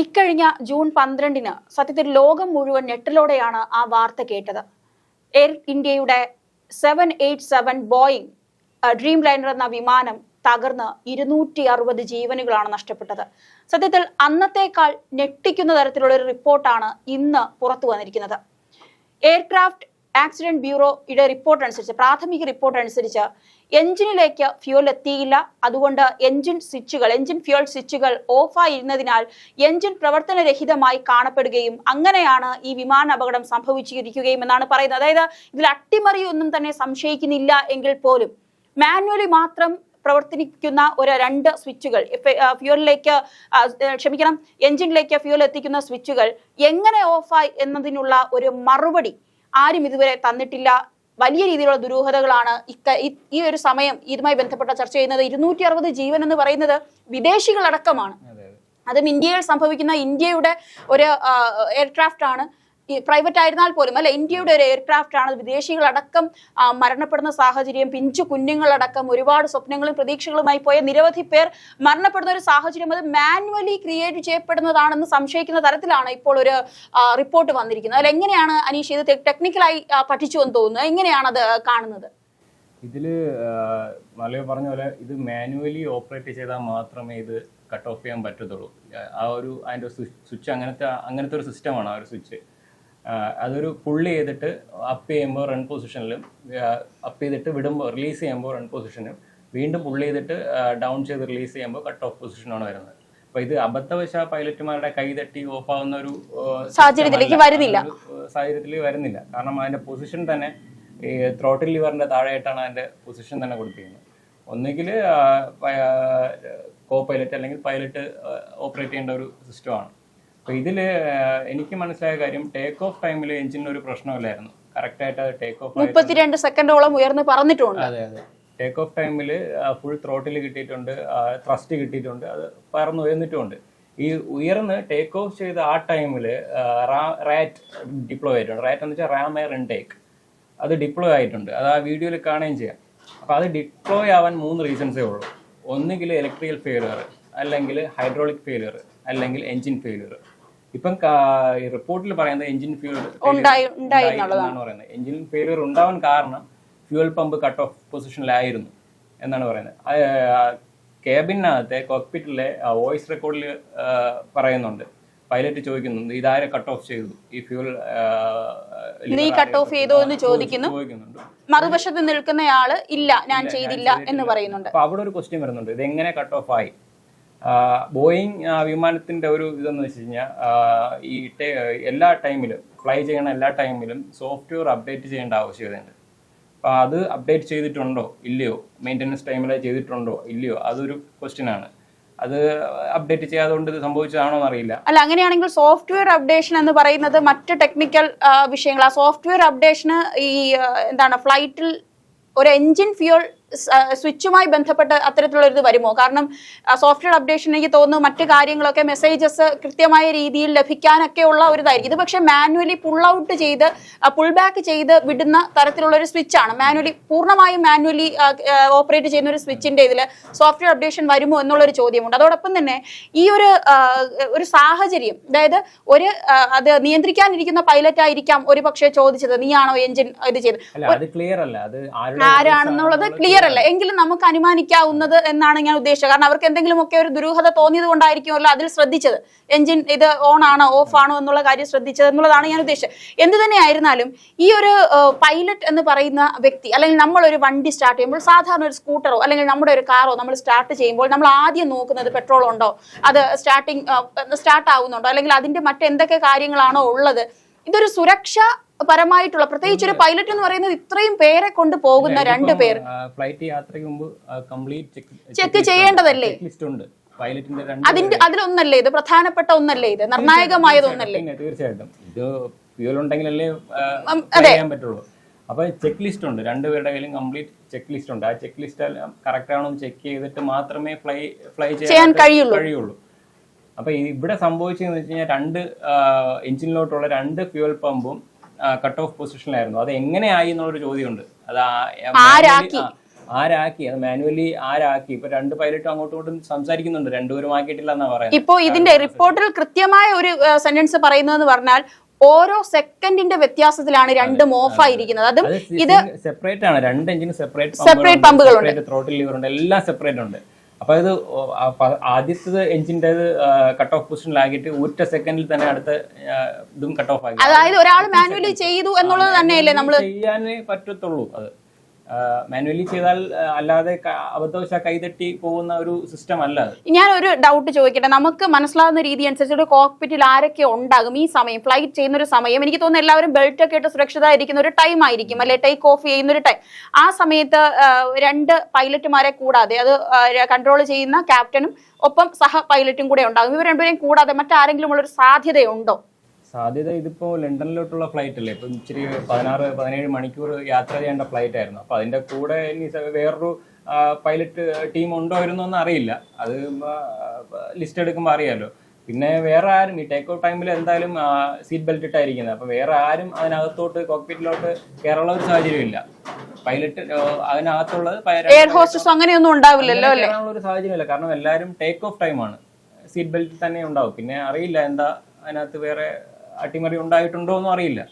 ഇക്കഴിഞ്ഞ ജൂൺ പന്ത്രണ്ടിന് സത്യത്തിൽ ലോകം മുഴുവൻ ഞെട്ടലോടെയാണ് ആ വാർത്ത കേട്ടത്. എയർ ഇന്ത്യയുടെ seven eight seven Boeing Dreamliner എന്ന വിമാനം തകർന്ന് ഇരുന്നൂറ്റി അറുപത് ജീവനുകളാണ് നഷ്ടപ്പെട്ടത്. സത്യത്തിൽ അന്നത്തേക്കാൾ ഞെട്ടിക്കുന്ന തരത്തിലുള്ള ഒരു റിപ്പോർട്ടാണ് ഇന്ന് പുറത്തു വന്നിരിക്കുന്നത്. എയർക്രാഫ്റ്റ് ആക്സിഡന്റ് ബ്യൂറോയുടെ റിപ്പോർട്ട് അനുസരിച്ച് പ്രാഥമിക റിപ്പോർട്ട് അനുസരിച്ച് എഞ്ചിനിലേക്ക് ഫ്യൂൽ എത്തിയില്ല. അതുകൊണ്ട് എഞ്ചിൻ സ്വിച്ചുകൾ എഞ്ചിൻ ഫ്യൂൽ സ്വിച്ചുകൾ ഓഫായിരുന്നതിനാൽ എഞ്ചിൻ പ്രവർത്തനരഹിതമായി കാണപ്പെടുകയും അങ്ങനെയാണ് ഈ വിമാന അപകടം സംഭവിച്ചിരിക്കുകയും എന്നാണ് പറയുന്നത്. അതായത് ഇതിൽ അട്ടിമറി ഒന്നും തന്നെ സംശയിക്കുന്നില്ല എങ്കിൽ പോലും മാനുവലി മാത്രം പ്രവർത്തിക്കുന്ന ഒരു രണ്ട് സ്വിച്ചുകൾ ഫ്യൂലിലേക്ക് ക്ഷമിക്കണം എഞ്ചിനിലേക്ക് ഫ്യൂൽ എത്തിക്കുന്ന സ്വിച്ചുകൾ എങ്ങനെ ഓഫായി എന്നതിനുള്ള ഒരു മറുപടി ആരും ഇതുവരെ തന്നിട്ടില്ല. വലിയ രീതിയിലുള്ള ദുരൂഹതകളാണ് ഇക്ക ഈ- ഒരു സമയം ഇതുമായി ബന്ധപ്പെട്ട ചർച്ച ചെയ്യുന്നത്. ഇരുന്നൂറ്റി അറുപത് ജീവൻ എന്ന് പറയുന്നത് വിദേശികളടക്കമാണ്. അതെ ഇന്ത്യയിൽ സംഭവിക്കുന്ന ഇന്ത്യയുടെ ഒരു എയർക്രാഫ്റ്റ് ആണ് പ്രൈവറ്റ് ആയിരുന്നാൽ പോലും അല്ലെ ഇന്ത്യയുടെ ഒരു എയർക്രാഫ്റ്റ് ആണ്. വിദേശികളടക്കം മരണപ്പെടുന്ന സാഹചര്യം പിഞ്ചു കുഞ്ഞുങ്ങളടക്കം ഒരുപാട് സ്വപ്നങ്ങളും പ്രതീക്ഷകളുമായി പോയ നിരവധി പേർ മരണപ്പെടുന്ന ഒരു സാഹചര്യം അത് മാനുവലി ക്രിയേറ്റ് ചെയ്യപ്പെടുന്നതാണെന്ന് സംശയിക്കുന്ന തരത്തിലാണ് ഇപ്പോൾ ഒരു റിപ്പോർട്ട് വന്നിരിക്കുന്നത്. അതിൽ എങ്ങനെയാണ് അനീഷ് ഇത് ടെക്നിക്കലായി പഠിച്ചു എന്ന് തോന്നുന്നത് എങ്ങനെയാണ് അത് കാണുന്നത്? ഇതിൽ മലയ പറഞ്ഞ പോലെ ഇത് മാനുവലി ഓപ്പറേറ്റ് ചെയ്താൽ മാത്രമേ ഇത് കട്ട് ഓഫ് ചെയ്യാൻ പറ്റത്തുള്ളൂ. ആ ഒരു അതിന്റെ സ്വിച്ച് അങ്ങനത്തെ അങ്ങനത്തെ ഒരു സിസ്റ്റമാണ് ആ ഒരു സ്വിച്ച് അതൊരു പുള്ളി ചെയ്തിട്ട് അപ്പ് ചെയ്യുമ്പോൾ റൺ പൊസിഷനിലും അപ്പ് ചെയ്തിട്ട് വിടുമ്പോൾ റിലീസ് ചെയ്യുമ്പോൾ റൺ പൊസിഷനും വീണ്ടും പുള്ളി ചെയ്തിട്ട് ഡൗൺ ചെയ്ത് റിലീസ് ചെയ്യുമ്പോൾ കട്ട് ഓഫ് പൊസിഷനാണ് വരുന്നത്. അപ്പൊ ഇത് അബദ്ധവശ പൈലറ്റുമാരുടെ കൈ തട്ടി ഓഫ് ആവുന്ന ഒരു സാഹചര്യത്തിലേക്ക് വരുന്നില്ല. സാഹചര്യത്തിൽ വരുന്നില്ല. കാരണം അതിന്റെ പൊസിഷൻ തന്നെ ഈ ത്രോട്ടിൽ ലിവറിന്റെ താഴെയായിട്ടാണ് അതിന്റെ പൊസിഷൻ തന്നെ കൊടുത്തിരിക്കുന്നത്. ഒന്നുകിൽ കോ പൈലറ്റ് അല്ലെങ്കിൽ പൈലറ്റ് ഓപ്പറേറ്റ് ചെയ്യേണ്ട ഒരു സിസ്റ്റമാണ് അപ്പൊ ഇതിൽ എനിക്ക് മനസ്സിലായ കാര്യം ടേക്ക് ഓഫ് ടൈമിൽ എഞ്ചിന് ഒരു പ്രശ്നമില്ലായിരുന്നു. കറക്റ്റായിട്ട് അത് ടേക്ക് ഓഫ് മുപ്പത്തിരണ്ട് സെക്കൻഡോളം ഉയർന്ന് പറന്നിട്ടുണ്ട് അതെ അതെ. ടേക്ക് ഓഫ് ടൈമിൽ ഫുൾ ത്രോട്ടിൽ കിട്ടിയിട്ടുണ്ട് ത്രസ്റ്റ് കിട്ടിയിട്ടുണ്ട് അത് പറന്ന് ഉയർന്നിട്ടുമുണ്ട് ഈ ഉയർന്ന് ടേക്ക് ഓഫ് ചെയ്ത ആ ടൈമിൽ റാറ്റ് ഡിപ്ലോയ് ആയിട്ടുണ്ട്. റാറ്റ് എന്ന് വെച്ചാൽ റാം എയർ ഇൻടേക്ക് അത് ഡിപ്ലോയ് ആയിട്ടുണ്ട്. അത് ആ വീഡിയോയിൽ കാണുകയും ചെയ്യാം. അപ്പോൾ അത് ഡിപ്ലോയ് ആവാൻ മൂന്ന് റീസൺസേ ഉള്ളൂ. ഒന്നുകിൽ ഇലക്ട്രിക്കൽ ഫെയിലിയർ അല്ലെങ്കിൽ ഹൈഡ്രോളിക് ഫെയിലിയർ അല്ലെങ്കിൽ എഞ്ചിൻ ഫെയിലിയർ ഇപ്പം റിപ്പോർട്ടിൽ പറയുന്നത് എഞ്ചിൻ ഫ്യൂൽ എന്നാണ് പറയുന്നത്. എഞ്ചിൻ ഫെയിലിയർ ഉണ്ടാവാൻ കാരണം ഫ്യൂൽ പമ്പ് കട്ട് ഓഫ് പൊസിഷനിലായിരുന്നു എന്നാണ് പറയുന്നത്. കേബിനകത്തെ കോക്പിറ്റിലെ വോയിസ് റെക്കോർഡിൽ പറയുന്നുണ്ട്. പൈലറ്റ് ചോദിക്കുന്നുണ്ട് ഇതാരെ കട്ട് ഓഫ് ചെയ്തു? ഈ ഫ്യൂൽ നീ കട്ട് ഓഫ് ചെയ്തോ എന്ന് ചോദിക്കുന്നു. മറുവശത്ത് നിൽക്കുന്നയാൾ ഇല്ല ഞാൻ ചെയ്തില്ല എന്ന് പറയുന്നുണ്ട്. അപ്പൊ അവിടെ ഒരു ക്വസ്റ്റ്യൻ വരുന്നുണ്ട്. ഇത് എങ്ങനെ കട്ട് ഓഫ് ആയി? ബോയിങ് വിമാനത്തിന്റെ ഒരു ഇതെന്ന് വെച്ച് കഴിഞ്ഞാൽ ഈ എല്ലാ ടൈമിലും ഫ്ലൈ ചെയ്യണ എല്ലാ ടൈമിലും സോഫ്റ്റ്വെയർ അപ്ഡേറ്റ് ചെയ്യേണ്ട ആവശ്യകതയുണ്ട് അപ്പോൾ അത് അപ്ഡേറ്റ് ചെയ്തിട്ടുണ്ടോ? ഇല്ലയോ? മെയിന്റനൻസ് ടൈമിൽ ചെയ്തിട്ടുണ്ടോ? ഇല്ലയോ? അതൊരു ക്വസ്റ്റ്യൻ ആണ്. അത് അപ്ഡേറ്റ് ചെയ്യാതുകൊണ്ട് ഇത് സംഭവിച്ചതാണോ എന്നറിയില്ല. അല്ല അങ്ങനെയാണെങ്കിൽ സോഫ്റ്റ്വെയർ അപ്ഡേഷൻ എന്ന് പറയുന്നത് മറ്റ് ടെക്നിക്കൽ വിഷയങ്ങൾ. ആ സോഫ്റ്റ്വെയർ അപ്ഡേഷന് ഈ എന്താണ് ഫ്ലൈറ്റിൽ ഒരു എഞ്ചിൻ ഫ്യൂൾ സ്വിച്ചുമായി ബന്ധപ്പെട്ട് അത്തരത്തിലുള്ള ഇത് വരുമോ? കാരണം സോഫ്റ്റ്വെയർ അപ്ഡേഷൻ എനിക്ക് തോന്നുന്നു മറ്റു കാര്യങ്ങളൊക്കെ മെസ്സേജസ് കൃത്യമായ രീതിയിൽ ലഭിക്കാനൊക്കെ ഉള്ള ഒരു ഇതായിരിക്കും ഇത് പക്ഷേ മാനുവലി പുൾ ഔട്ട് ചെയ്ത് പുൾ ബാക്ക് ചെയ്ത് വിടുന്ന തരത്തിലുള്ള ഒരു സ്വിച്ചാണ്. ആണ് മാനുവലി പൂർണമായും മാനുവലി ഓപ്പറേറ്റ് ചെയ്യുന്ന ഒരു സ്വിച്ചിന്റെ ഇതിൽ സോഫ്റ്റ്വെയർ അപ്ഡേഷൻ വരുമോ എന്നുള്ളൊരു ചോദ്യമുണ്ട്. അതോടൊപ്പം തന്നെ ഈ ഒരു ഒരു സാഹചര്യം അതായത് ഒരു അത് നിയന്ത്രിക്കാനിരിക്കുന്ന പൈലറ്റ് ആയിരിക്കാം ഒരു പക്ഷേ ചോദിച്ചത്. നീയാണോ എഞ്ചിൻ ഇത് ചെയ്ത് ആരാണെന്നുള്ളത് ക്ലിയർ അല്ല ക്ലിയർ എങ്കിലും നമുക്ക് അനുമാനിക്കാവുന്നത് എന്നാണ് ഞാൻ ഉദ്ദേശിച്ചത്. കാരണം അവർക്ക് എന്തെങ്കിലും ഒക്കെ ഒരു ദുരൂഹത തോന്നിയത് കൊണ്ടായിരിക്കുമല്ലോ അതിൽ ശ്രദ്ധിച്ചത്. എഞ്ചിൻ ഇത് ഓൺ ആണോ ഓഫ് ആണോ എന്നുള്ള കാര്യം ശ്രദ്ധിച്ചത് എന്നുള്ളതാണ് ഞാൻ ഉദ്ദേശിച്ചത്. എന്ത് തന്നെ ആയിരുന്നാലും ഈ ഒരു പൈലറ്റ് എന്ന് പറയുന്ന വ്യക്തി അല്ലെങ്കിൽ നമ്മൾ ഒരു വണ്ടി സ്റ്റാർട്ട് ചെയ്യുമ്പോൾ സാധാരണ ഒരു സ്കൂട്ടറോ അല്ലെങ്കിൽ നമ്മുടെ ഒരു കാറോ നമ്മൾ സ്റ്റാർട്ട് ചെയ്യുമ്പോൾ നമ്മൾ ആദ്യം നോക്കുന്നത് പെട്രോൾ ഉണ്ടോ അത് സ്റ്റാർട്ടിങ് സ്റ്റാർട്ട് ആവുന്നുണ്ടോ അല്ലെങ്കിൽ അതിന്റെ മറ്റെന്തൊക്കെ കാര്യങ്ങളാണോ ഉള്ളത്. ഇതൊരു സുരക്ഷ പരമായിട്ടുള്ള പ്രത്യേകിച്ച് ഒരു പൈലറ്റ് എന്ന് പറയുന്നത് ഇത്രയും പേരെ കൊണ്ട് പോകുന്ന രണ്ട് പേർ. ഫ്ലൈറ്റ് യാത്രയ്ക്ക് മുമ്പ് കംപ്ലീറ്റ് ചെക്ക് ചെയ്യേണ്ടതല്ലേ? ലിസ്റ്റ് ഉണ്ട്. അതിന്റെ അതിലൊന്നല്ലേ ഇത്? പ്രധാനപ്പെട്ട ഒന്നല്ലേ ഇത്? നിർണായകമായതൊന്നല്ലേ? തീർച്ചയായിട്ടും ഇത് ഫ്യൂൽ ഉണ്ടെങ്കിലല്ലേ ഉം, ചെയ്യാൻ പറ്റുള്ളൂ. അപ്പൊ ചെക്ക് ലിസ്റ്റ് ഉണ്ട് രണ്ടുപേരുടെ കയ്യിലും കംപ്ലീറ്റ് ചെക്ക് ലിസ്റ്റ് ഉണ്ട്. ആ ചെക്ക് ലിസ്റ്റ് കറക്റ്റ് ആണോ ചെക്ക് ചെയ്തിട്ട് മാത്രമേ ഫ്ലൈ ഫ്ലൈ ചെയ്യാൻ കഴിയുള്ളൂ. കഴിയുള്ളൂ. അപ്പൊ ഇവിടെ സംഭവിച്ചതെന്ന് വെച്ച് കഴിഞ്ഞാൽ രണ്ട് എഞ്ചിനിലോട്ടുള്ള രണ്ട് ഫ്യൂൽ പമ്പും കട്ട് ഓഫ് പൊസിഷനിലായിരുന്നു അത് എങ്ങനെയായി എന്നുള്ളൊരു ചോദ്യമുണ്ട്. അത് ആരാക്കി? അത് മാനുവലി ആരാക്കി? ഇപ്പൊ രണ്ട് പൈലറ്റും അങ്ങോട്ടും ഇങ്ങോട്ടും സംസാരിക്കുന്നുണ്ട്. രണ്ടുപേരും ആക്കിയിട്ടില്ല എന്നാ പറയുന്നത്. ഇപ്പോ ഇതിന്റെ റിപ്പോർട്ടിൽ കൃത്യമായ ഒരു സെന്റൻസ് പറയുന്നതെന്ന് പറഞ്ഞാൽ ഓരോ സെക്കൻഡിന്റെ വ്യത്യാസത്തിലാണ് രണ്ടും ഓഫ് ആയിരിക്കുന്നത്. അതും അത് ഇത് സെപ്പറേറ്റ് ആണ്. രണ്ട് എഞ്ചിന് സെപ്പറേറ്റ് സെപ്പറേറ്റ് പമ്പുകളുണ്ട്. ത്രോട്ടിൽ ലിവർ ഉണ്ട്. എല്ലാം സെപ്പറേറ്റ് ഉണ്ട്. അപ്പൊ ഇത് ആദ്യത്തത് എഞ്ചിന്റെ കട്ട് ഓഫ് പൊസിഷനിലാക്കിയിട്ട് ഒറ്റ സെക്കൻഡിൽ തന്നെ അടുത്ത ഇതും കട്ട് ഓഫ് ആക്കി. അതായത് ഒരാൾ മാനുവലി ചെയ്തു എന്നുള്ളത് തന്നെയല്ലേ നമ്മൾ ചെയ്യാനേ പറ്റത്തുള്ളൂ. അത് മാനുവലി ചെയ്താൽ അല്ലാതെ അബദ്ധവശാ കൈതട്ടി പോകുന്ന ഒരു സിസ്റ്റം അല്ല ഞാൻ ഒരു ഡൗട്ട് ചോദിക്കട്ടെ? നമുക്ക് മനസ്സിലാവുന്ന രീതി അനുസരിച്ച് ഒരു കോക്പിറ്റിൽ ആരൊക്കെ ഉണ്ടാകും? ഈ സമയം ഫ്ലൈറ്റ് ചെയ്യുന്ന ഒരു സമയം എനിക്ക് തോന്നുന്നു എല്ലാവരും ബെൽറ്റ് ഒക്കെ ഇട്ട് സുരക്ഷിതമായിരിക്കുന്ന ഒരു ടൈം ആയിരിക്കും അല്ലെ? ടേക്ക് ഓഫ് ചെയ്യുന്ന ഒരു ടൈം ആ സമയത്ത് രണ്ട് പൈലറ്റുമാരെ കൂടാതെ അത് കൺട്രോൾ ചെയ്യുന്ന ക്യാപ്റ്റനും ഒപ്പം സഹ പൈലറ്റും കൂടെ ഉണ്ടാകും. ഇവർ രണ്ടുപേരെയും കൂടാതെ മറ്റാരെങ്കിലും ഉള്ള ഒരു സാധ്യതയുണ്ടോ? സാധ്യത ഇതിപ്പോ ലണ്ടനിലോട്ടുള്ള ഫ്ലൈറ്റ് അല്ലേ? ഇപ്പൊ ഇച്ചിരി പതിനാറ് പതിനേഴ് മണിക്കൂർ യാത്ര ചെയ്യേണ്ട ഫ്ലൈറ്റ് ആയിരുന്നു. അപ്പൊ അതിന്റെ കൂടെ ഇനി വേറൊരു പൈലറ്റ് ടീം ഉണ്ടോ ഇരുന്നൊന്നും അറിയില്ല. അത് ലിസ്റ്റ് എടുക്കുമ്പോൾ അറിയാലോ. പിന്നെ വേറെ ആരും ഈ ടേക്ക് ഓഫ് ടൈമിൽ എന്തായാലും സീറ്റ് ബെൽറ്റ് ഇട്ടായിരിക്കുന്നത്. അപ്പൊ വേറെ ആരും അതിനകത്തോട്ട് കോക്പിറ്റിലോട്ട് കയറാനുള്ള ഒരു സാഹചര്യമില്ല പൈലറ്റ് അതിനകത്തുള്ളത് എയർ ഹോസ്റ്റസ് അങ്ങനെയൊന്നും ഉണ്ടാവില്ലല്ലോ അല്ലേ? ഒരു സാഹചര്യമില്ല കാരണം എല്ലാവരും ടേക്ക് ഓഫ് ടൈമാണ് സീറ്റ് ബെൽറ്റ് തന്നെ ഉണ്ടാവും. പിന്നെ അറിയില്ല എന്താ അതിനകത്ത് വേറെ അട്ടിമറി ഉണ്ടായിട്ടുണ്ടോ എന്നും അറിയില്ല.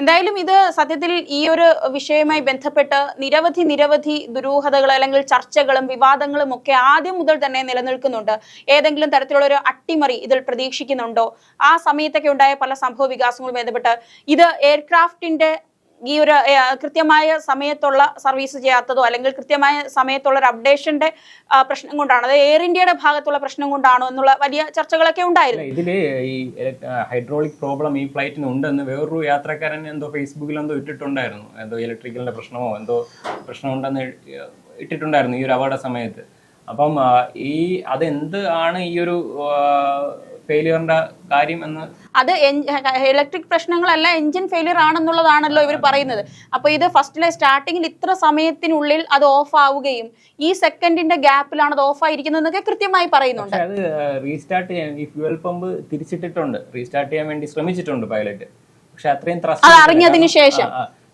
എന്തായാലും ഇത് സത്യത്തിൽ ഈ ഒരു വിഷയവുമായി ബന്ധപ്പെട്ട് നിരവധി നിരവധി ദുരൂഹതകൾ അല്ലെങ്കിൽ ചർച്ചകളും വിവാദങ്ങളും ഒക്കെ ആദ്യം മുതൽ തന്നെ നിലനിൽക്കുന്നുണ്ട്. ഏതെങ്കിലും തരത്തിലുള്ള ഒരു അട്ടിമറി ഇതിൽ പ്രതീക്ഷിക്കുന്നുണ്ടോ? ആ സമയത്തൊക്കെ ഉണ്ടായ പല സംഭവ വികാസങ്ങളും ബന്ധപ്പെട്ട് ഇത് എയർക്രാഫ്റ്റിന്റെ ഈ ഒരു കൃത്യമായ സമയത്തുള്ള സർവീസ് ചെയ്യാത്തതോ അല്ലെങ്കിൽ കൃത്യമായ സമയത്തുള്ള ഒരു അപ്ഡേഷന്റെ പ്രശ്നം കൊണ്ടാണോ അത് എയർ ഇന്ത്യയുടെ ഭാഗത്തുള്ള പ്രശ്നം കൊണ്ടാണോ എന്നുള്ള വലിയ ചർച്ചകളൊക്കെ ഉണ്ടായിരുന്നു. ഇതിൽ ഈ ഹൈഡ്രോളിക് പ്രോബ്ലം ഈ ഫ്ലൈറ്റിന് ഉണ്ടെന്ന് വേറൊരു യാത്രക്കാരൻ എന്തോ ഫേസ്ബുക്കിൽ എന്തോ ഇട്ടിട്ടുണ്ടായിരുന്നു. എന്തോ ഇലക്ട്രിക്കലിന്റെ പ്രശ്നമോ എന്തോ പ്രശ്നമുണ്ടെന്ന് ഇട്ടിട്ടുണ്ടായിരുന്നു ഈ ഒരു അപകട സമയത്ത്. അപ്പം ഈ അതെന്ത് ആണ് ഈ ഒരു ഫെയിലിയറിന്റെ കാര്യം എന്ന് അത് ഇലക്ട്രിക് പ്രശ്നങ്ങളല്ല എഞ്ചിൻ ഫെയിലിയർ ആണെന്നുള്ളതാണല്ലോ ഇവർ പറയുന്നത് അപ്പൊ ഇത് ഫസ്റ്റിലെ സ്റ്റാർട്ടിങ്ങിൽ ഇത്ര സമയത്തിനുള്ളിൽ അത് ഓഫ് ആവുകയും ഈ സെക്കൻഡിന്റെ ഗ്യാപ്പിലാണ് അത് ഓഫ് ആയിരിക്കുന്നത് എന്നൊക്കെ കൃത്യമായി പറയുന്നുണ്ട് അത് റീസ്റ്റാർട്ട് ചെയ്യാൻ ഈ ഫ്യൂവൽ പമ്പ് തിരിച്ചിട്ടിട്ടുണ്ട് റീസ്റ്റാർട്ട് ചെയ്യാൻ വേണ്ടി ശ്രമിച്ചിട്ടുണ്ട് പൈലറ്റ് പക്ഷെ അത്രയും ത്രസ്റ്റ്. അറിഞ്ഞതിന് ശേഷം.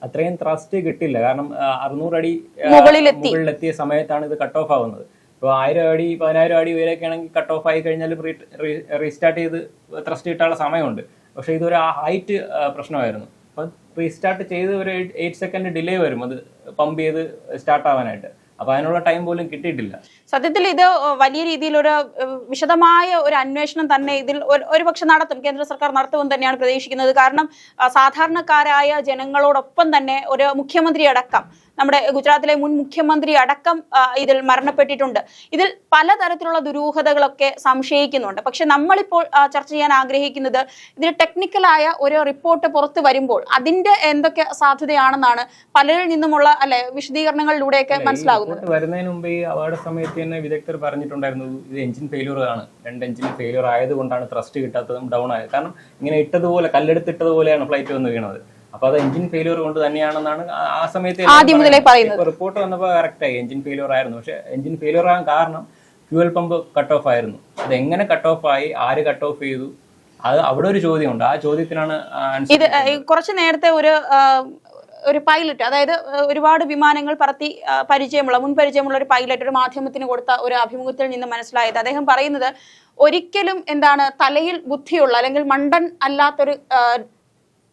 അത്രയും ത്രസ്റ്റ് കിട്ടില്ല കാരണം അറുന്നൂറ് അടി. മുകളിലെത്തിയ സമയത്താണ് ഇത് കട്ട് ഓഫ് ആവുന്നത് ഇപ്പോൾ ആയിരം അടി പതിനായിരം അടി ഉയരൊക്കെ ആണെങ്കിൽ കട്ട് ഓഫ് ആയി കഴിഞ്ഞാൽ റീസ്റ്റാർട്ട് ചെയ്ത് ത്രസ്റ്റ് കിട്ടാനുള്ള സമയമുണ്ട്. പക്ഷെ ഇതൊരു ഹൈറ്റ് പ്രശ്നമായിരുന്നു. അപ്പം റീസ്റ്റാർട്ട് ചെയ്ത് ഒരു എയ്റ്റ് സെക്കൻഡ് ഡിലേ വരും. അത് പമ്പ് ചെയ്ത് സ്റ്റാർട്ട് ആവാനായിട്ട്. അപ്പൊ അതിനുള്ള ടൈം പോലും കിട്ടിയിട്ടില്ല. സത്യത്തിൽ ഇത് വലിയ രീതിയിലൊരു ഒരു വിശദമായ ഒരു അന്വേഷണം തന്നെ ഇതിൽ ഒരു- ഒരുപക്ഷെ നടത്തും. കേന്ദ്ര സർക്കാർ നടത്തുമെന്ന് തന്നെയാണ് പ്രതീക്ഷിക്കുന്നത്. കാരണം സാധാരണക്കാരായ ജനങ്ങളോടൊപ്പം തന്നെ ഒരു മുഖ്യമന്ത്രി അടക്കം നമ്മുടെ ഗുജറാത്തിലെ മുൻ മുഖ്യമന്ത്രി അടക്കം ഇതിൽ മരണപ്പെട്ടിട്ടുണ്ട്. ഇതിൽ പലതരത്തിലുള്ള ദുരൂഹതകളൊക്കെ സംശയിക്കുന്നുണ്ട്. പക്ഷെ നമ്മളിപ്പോൾ ചർച്ച ചെയ്യാൻ ആഗ്രഹിക്കുന്നത് ഇതിൽ ടെക്നിക്കലായ ഒരു റിപ്പോർട്ട് പുറത്തു വരുമ്പോൾ അതിന്റെ എന്തൊക്കെ സാധ്യതയാണെന്നാണ് പലരിൽ നിന്നുമുള്ള അല്ലെ വിശദീകരണങ്ങളിലൂടെയൊക്കെ മനസ്സിലാകുന്നത്. വരുന്നതിന് മുമ്പ് ഈ അപകട സമയത്ത് തന്നെ വിദഗ്ധർ പറഞ്ഞിട്ടുണ്ടായിരുന്നു ഇത് എഞ്ചിൻ ഫെയിലിയർ ആണ്. രണ്ട് എഞ്ചിൻ ഫെയിലിയർ ആയതുകൊണ്ടാണ് ത്രസ്റ്റ് കിട്ടാത്തതും ഡൗൺ ആയത്. കാരണം ഇങ്ങനെ ഇട്ടതുപോലെ കല്ലെടുത്തിട്ടതുപോലെയാണ് ഫ്ലൈറ്റ് വന്ന് വീണത്. അപ്പൊ അത് എഞ്ചിൻ ഫെയിലിയർ കൊണ്ട് തന്നെയാണെന്നാണ് ആ- സമയത്ത് ആദ്യം മുതലേ പറയുന്നത്. റിപ്പോർട്ട് വന്നപ്പോൾ കറക്റ്റ് ആയി. എഞ്ചിൻ ഫെയിലിയർ ആയിരുന്നു. പക്ഷെ എഞ്ചിൻ ഫെയിലിയർ ആകാൻ കാരണം ഫ്യൂവൽ പമ്പ് കട്ട് ഓഫ് ആയിരുന്നു. അത് എങ്ങനെ കട്ട് ഓഫ് ആയി? ആര് കട്ട് ഓഫ് ചെയ്തു? അത് അവിടെ ഒരു ചോദ്യമുണ്ട്. ആ ചോദ്യത്തിനാണ് ഇത് കുറച്ച് നേരത്തെ ഒരു ഒരു പൈലറ്റ് അതായത് ഒരുപാട് വിമാനങ്ങൾ പറത്തി പരിചയമുള്ള മുൻ പരിചയമുള്ള ഒരു പൈലറ്റ് ഒരു മാധ്യമത്തിന് കൊടുത്ത ഒരു അഭിമുഖത്തിൽ നിന്ന് മനസ്സിലായത്. അദ്ദേഹം പറയുന്നത് ഒരിക്കലും എന്താണ് തലയിൽ ബുദ്ധിയുള്ള അല്ലെങ്കിൽ മണ്ടൻ അല്ലാത്തൊരു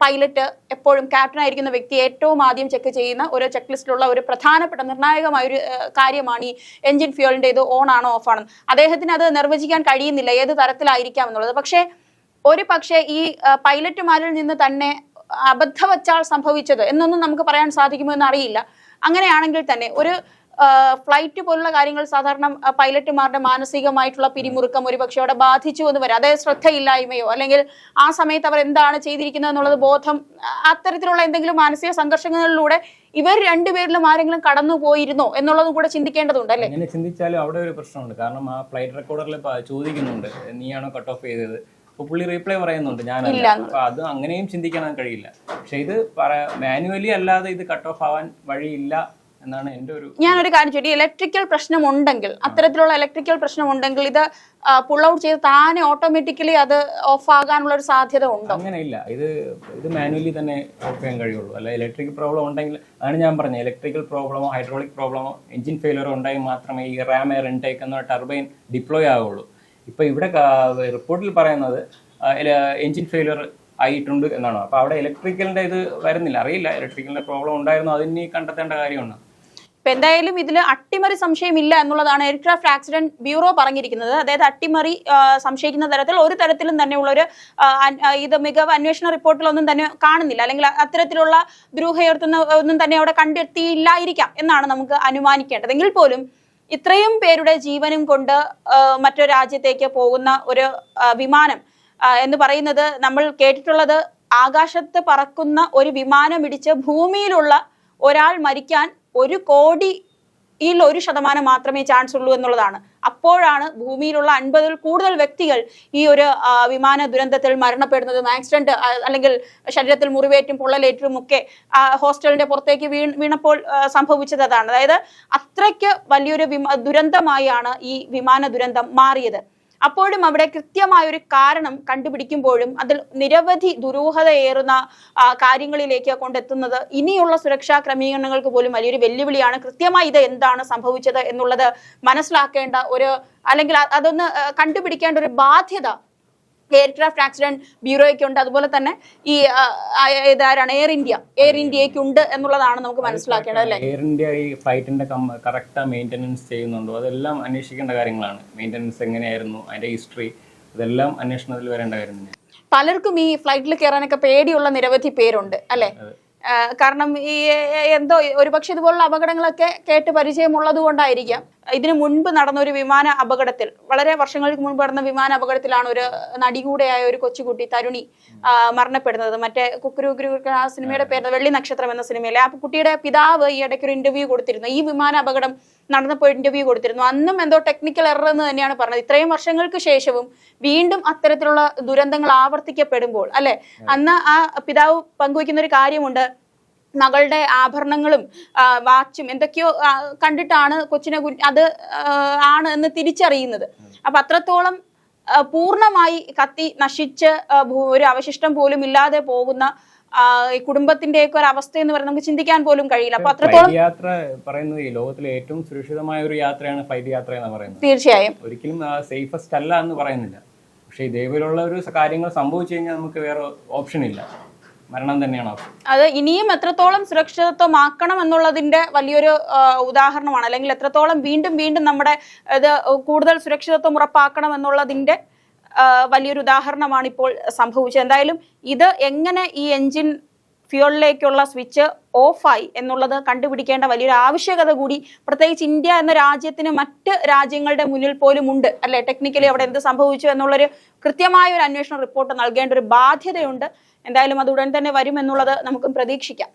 പൈലറ്റ് എപ്പോഴും ക്യാപ്റ്റൻ ആയിരിക്കുന്ന വ്യക്തി ഏറ്റവും ആദ്യം ചെക്ക് ചെയ്യുന്ന ഒരു ചെക്ക് ലിസ്റ്റിലുള്ള ഒരു പ്രധാനപ്പെട്ട നിർണായകമായ ഒരു കാര്യമാണ് ഈ എഞ്ചിൻ ഫ്യൂവലിന്റെ ഇത് ഓൺ ആണോ ഓഫ് ആണോ അദ്ദേഹത്തിന് അത് നിർവചിക്കാൻ കഴിയുന്നില്ല ഏത് തരത്തിലായിരിക്കാം എന്നുള്ളത്. പക്ഷേ ഒരു പക്ഷേ ഈ പൈലറ്റുമാരിൽ നിന്ന് തന്നെ അബദ്ധവച്ചാൽ സംഭവിച്ചത് എന്നൊന്നും നമുക്ക് പറയാൻ സാധിക്കുമോ എന്ന് അറിയില്ല അങ്ങനെയാണെങ്കിൽ തന്നെ ഒരു ഫ്ലൈറ്റ് പോലുള്ള കാര്യങ്ങൾ സാധാരണ പൈലറ്റുമാരുടെ മാനസികമായിട്ടുള്ള പിരിമുറുക്കം ഒരുപക്ഷെ അവിടെ ബാധിച്ചു എന്ന് വരാം. അതായത് ശ്രദ്ധയില്ലായ്മയോ അല്ലെങ്കിൽ ആ സമയത്ത് അവർ എന്താണ് ചെയ്തിരിക്കുന്നത് എന്നുള്ളത് ബോധം അത്തരത്തിലുള്ള എന്തെങ്കിലും മാനസിക സംഘർഷങ്ങളിലൂടെ ഇവർ രണ്ടുപേരിലും ആരെങ്കിലും കടന്നു പോയിരുന്നോ എന്നുള്ളതും കൂടെ ചിന്തിക്കേണ്ടതുണ്ട് അല്ലേ? അങ്ങനെ ചിന്തിച്ചാലും അവിടെ ഒരു പ്രശ്നമുണ്ട്. കാരണം ആ ഫ്ലൈറ്റ് റെക്കോർഡറിൽ ചോദിക്കുന്നുണ്ട് നീയാണോ കട്ട് ഓഫ് ചെയ്തത്? അപ്പൊ പുള്ളി റീപ്ലൈ പറയുന്നുണ്ട് ഞാൻ അപ്പൊ അത് അങ്ങനെയും ചിന്തിക്കാൻ കഴിയില്ല. പക്ഷെ ഇത് മാനുവലി അല്ലാതെ ഇത് കട്ട് ഓഫ് ആവാൻ വഴിയില്ല എന്നാണ് എന്റെ ഒരു ഞാനൊരു കാര്യം ചോദിച്ചു ഇലക്ട്രിക്കൽ പ്രശ്നം ഉണ്ടെങ്കിൽ അത്തരത്തിലുള്ള ഇലക്ട്രിക്കൽ പ്രശ്നം ഉണ്ടെങ്കിൽ ഇത് പുൾ ഔട്ട് ചെയ്ത് താനെ ഓട്ടോമാറ്റിക്കലി അത് ഓഫ് ആകാനുള്ള ഒരു സാധ്യത ഉണ്ടോ? അങ്ങനെ ഇല്ല ഇത് ഇത് മാനുവലി തന്നെ ഓഫ് ചെയ്യാൻ കഴിയുള്ളൂ. അല്ല ഇലക്ട്രിക് പ്രോബ്ലം ഉണ്ടെങ്കിൽ അതാണ് ഞാൻ പറഞ്ഞത്. ഇലക്ട്രിക്കൽ പ്രോബ്ലമോ ഹൈഡ്രോളിക് പ്രോബ്ലമോ എഞ്ചിൻ ഫെയിലറോ ഉണ്ടെങ്കിൽ മാത്രമേ ഈ റാം എയർ ഇൻടേക്ക് എന്ന ടർബൈൻ ഡിപ്ലോയ് ആവുള്ളൂ. ഇപ്പൊ ഇവിടെ റിപ്പോർട്ടിൽ പറയുന്നത് എഞ്ചിൻ ഫെയിലർ ആയിട്ടുണ്ട് എന്നാണ്. അപ്പൊ അവിടെ ഇലക്ട്രിക്കലിന്റെ ഇത് വരുന്നില്ല. അറിയില്ല. ഇലക്ട്രിക്കലിന്റെ പ്രോബ്ലം ഉണ്ടായിരുന്നു. അതിന് കണ്ടെത്തേണ്ട കാര്യമാണ് ഇപ്പൊ എന്തായാലും ഇതിൽ അട്ടിമറി സംശയമില്ല എന്നുള്ളതാണ് എയർക്രാഫ്റ്റ് ആക്സിഡന്റ് ബ്യൂറോ പറഞ്ഞിരിക്കുന്നത്. അതായത് അട്ടിമറി സംശയിക്കുന്ന തരത്തിൽ ഒരു തരത്തിലും തന്നെയുള്ള ഒരു ഇത് മികവ് അന്വേഷണ റിപ്പോർട്ടിലൊന്നും തന്നെ കാണുന്നില്ല. അല്ലെങ്കിൽ അത്തരത്തിലുള്ള ബ്രൂഹയർത്തുന്ന ഒന്നും തന്നെ അവിടെ കണ്ടെത്തിയില്ലായിരിക്കാം എന്നാണ് നമുക്ക് അനുമാനിക്കേണ്ടത്. എങ്കിൽ പോലും ഇത്രയും പേരുടെ ജീവനും കൊണ്ട് മറ്റൊരു രാജ്യത്തേക്ക് പോകുന്ന ഒരു വിമാനം എന്ന് പറയുന്നത് നമ്മൾ കേട്ടിട്ടുള്ളത് ആകാശത്ത് പറക്കുന്ന ഒരു വിമാനം ഇടിച്ച് ഭൂമിയിലുള്ള ഒരാൾ മരിക്കാൻ ഒരു കോടി ഈ ഒരു ശതമാനം മാത്രമേ ചാൻസ് ഉള്ളൂ എന്നുള്ളതാണ്. അപ്പോഴാണ് ഭൂമിയിലുള്ള അൻപതിൽ കൂടുതൽ വ്യക്തികൾ ഈ ഒരു വിമാന ദുരന്തത്തിൽ മരണപ്പെടുന്നതും. ആക്സിഡന്റ് അല്ലെങ്കിൽ ശരീരത്തിൽ മുറിവേറ്റും പൊള്ളലേറ്റും ഒക്കെ ഹോസ്റ്റലിന്റെ പുറത്തേക്ക് വീ വീണപ്പോൾ സംഭവിച്ചത് അതാണ്. അതായത് അത്രയ്ക്ക് വലിയൊരു ദുരന്തമായാണ് ഈ വിമാന ദുരന്തം മാറിയത്. അപ്പോഴും അവിടെ കൃത്യമായ ഒരു കാരണം കണ്ടുപിടിക്കുമ്പോഴും അതിൽ നിരവധി ദുരൂഹതയേറുന്ന കാര്യങ്ങളിലേക്ക് കൊണ്ടെത്തുന്നത് ഇനിയുള്ള സുരക്ഷാ ക്രമീകരണങ്ങൾക്ക് പോലും വലിയൊരു വെല്ലുവിളിയാണ്. കൃത്യമായി ഇത് എന്താണ് സംഭവിച്ചത് എന്നുള്ളത് മനസ്സിലാക്കേണ്ട ഒരു അല്ലെങ്കിൽ അതൊന്ന് കണ്ടുപിടിക്കേണ്ട ഒരു ബാധ്യത എയർക്രാഫ്റ്റ് ആക്സിഡന്റ് ബ്യൂറോയ്ക്കുണ്ട് അതുപോലെ തന്നെ ഈ ഏതാരാണ് ഇതാരാണ്? എയർ ഇന്ത്യ എയർ ഇന്ത്യയ്ക്കുണ്ട് എന്നുള്ളതാണ് നമുക്ക് മനസ്സിലാക്കേണ്ടത് അല്ലേ? എയർ ഇന്ത്യ ഈ ഫ്ലൈറ്റിന്റെ കറക്റ്റ് മെയിന്റനൻസ് ചെയ്യുന്നുണ്ടോ? അതെല്ലാം അന്വേഷിക്കേണ്ട കാര്യങ്ങളാണ്. മെയിന്റനൻസ് എങ്ങനെയായിരുന്നു? അതിന്റെ ഹിസ്റ്ററി അതെല്ലാം അന്വേഷണത്തിൽ വരേണ്ട കാര്യം പലർക്കും ഈ ഫ്ലൈറ്റിൽ കയറാനൊക്കെ പേടിയുള്ള നിരവധി പേരുണ്ട് അല്ലെ? കാരണം ഈ എന്തോ ഒരുപക്ഷെ ഇതുപോലുള്ള അപകടങ്ങളൊക്കെ കേട്ട് പരിചയമുള്ളത് കൊണ്ടായിരിക്കാം. ഇതിനു മുൻപ് നടന്ന ഒരു വിമാന അപകടത്തിൽ വളരെ വർഷങ്ങൾക്ക് മുൻപ് നടന്ന വിമാന അപകടത്തിലാണ് ഒരു നടി കൂടെയായ ഒരു കൊച്ചുകുട്ടി തരുണി മരണപ്പെടുന്നത്. മറ്റേ കുക്കുരു ആ സിനിമയുടെ പേര് വെള്ളി നക്ഷത്രം എന്ന സിനിമയിലെ ആ കുട്ടിയുടെ പിതാവ് ഈ ഇടയ്ക്ക് ഒരു ഇന്റർവ്യൂ കൊടുത്തിരുന്നു. ഈ വിമാന അപകടം നടന്നപ്പോൾ ഇന്റർവ്യൂ കൊടുത്തിരുന്നു. അന്നും എന്തോ ടെക്നിക്കൽ എറർ എന്ന് തന്നെയാണ് പറഞ്ഞത്. ഇത്രയും വർഷങ്ങൾക്ക് ശേഷവും വീണ്ടും അത്തരത്തിലുള്ള ദുരന്തങ്ങൾ ആവർത്തിക്കപ്പെടുമ്പോൾ അല്ലെ? അന്ന് ആ പിതാവ് പങ്കുവയ്ക്കുന്ന ഒരു കാര്യമുണ്ട്. മകളുടെ ആഭരണങ്ങളും വാച്ചും എന്തൊക്കെയോ കണ്ടിട്ടാണ് കൊച്ചിനെ അത് ആണ് എന്ന് തിരിച്ചറിയുന്നത്. അപ്പൊ അത്രത്തോളം പൂർണമായി കത്തി നശിച്ച് ഒരു അവശിഷ്ടം പോലും ഇല്ലാതെ പോകുന്ന ആ, കുടുംബത്തിന്റെ ഒക്കെ ഒരു അവസ്ഥ എന്ന് പറയുന്നത് നമുക്ക് ചിന്തിക്കാൻ പോലും കഴിയില്ല. അപ്പൊ അത്രത്തോളം യാത്ര പറയുന്നത് ഈ ലോകത്തിലെ ഏറ്റവും സുരക്ഷിതമായ ഒരു യാത്രയാണ് ഫ്ലൈറ്റ് യാത്ര എന്ന് പറയുന്നത്. തീർച്ചയായും. ഒരിക്കലും സേഫസ്റ്റ് അല്ല എന്ന് പറയുന്നില്ല. പക്ഷേ ഇതേപോലുള്ള ഒരു കാര്യങ്ങൾ സംഭവിച്ചു കഴിഞ്ഞാൽ നമുക്ക് വേറെ ഓപ്ഷൻ ഇല്ല. മരണം തന്നെയാണ് അത് ഇനിയും എത്രത്തോളം സുരക്ഷിതത്വമാക്കണം എന്നുള്ളതിന്റെ വലിയൊരു ഉദാഹരണമാണ്. അല്ലെങ്കിൽ എത്രത്തോളം വീണ്ടും വീണ്ടും നമ്മുടെ ഇത് കൂടുതൽ സുരക്ഷിതത്വം ഉറപ്പാക്കണം എന്നുള്ളതിന്റെ വലിയൊരു ഉദാഹരണമാണ് ഇപ്പോൾ സംഭവിച്ചത്. എന്തായാലും ഇത് എങ്ങനെ ഈ എൻജിൻ ഫ്യൂളിലേക്കുള്ള സ്വിച്ച് ഓഫായി എന്നുള്ളത് കണ്ടുപിടിക്കേണ്ട വലിയൊരു ആവശ്യകത കൂടി പ്രത്യേകിച്ച് ഇന്ത്യ എന്ന രാജ്യത്തിന് മറ്റ് രാജ്യങ്ങളുടെ മുന്നിൽ പോലും ഉണ്ട് അല്ലെ? ടെക്നിക്കലി അവിടെ എന്ത് സംഭവിച്ചു എന്നുള്ളൊരു കൃത്യമായ ഒരു അന്വേഷണ റിപ്പോർട്ട് നൽകേണ്ട ഒരു ബാധ്യതയുണ്ട്. എന്തായാലും അത് ഉടൻ തന്നെ വരുമെന്നുള്ളത് നമുക്ക് പ്രതീക്ഷിക്കാം.